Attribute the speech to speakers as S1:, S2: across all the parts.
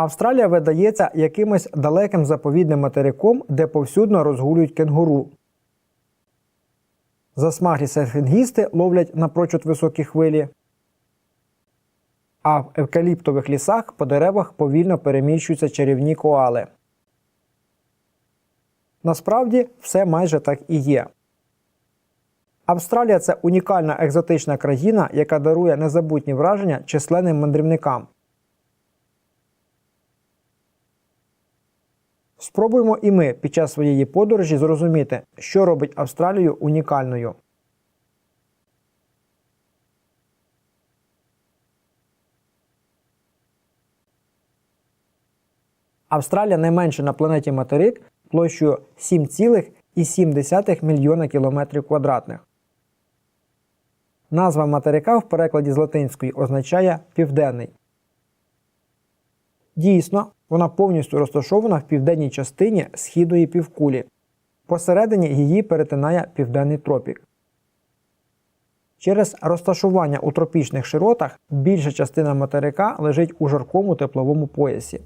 S1: Австралія видається якимось далеким заповідним материком, де повсюдно розгулюють кенгуру. Засмаглі серфінгісти ловлять напрочуд високі хвилі. А в евкаліптових лісах по деревах повільно переміщуються чарівні коали. Насправді все майже так і є. Австралія це унікальна екзотична країна, яка дарує незабутні враження численним мандрівникам. Спробуємо і ми під час своєї подорожі зрозуміти, що робить Австралію унікальною. Австралія найменша на планеті материк площею 7,7 мільйона кілометрів квадратних. Назва материка в перекладі з латинської означає південний. Дійсно, вона повністю розташована в південній частині східної півкулі. Посередині її перетинає південний тропік. Через розташування у тропічних широтах більша частина материка лежить у жаркому тепловому поясі.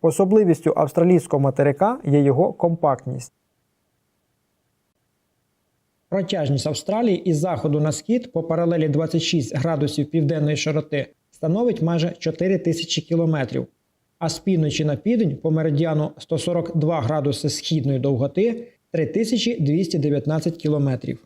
S1: Особливістю австралійського материка є його компактність. Протяжність Австралії із заходу на схід по паралелі 26 градусів південної широти становить майже 4 тисячі кілометрів, а з півночі на південь по меридіану 142 градуси східної довготи 3219 кілометрів.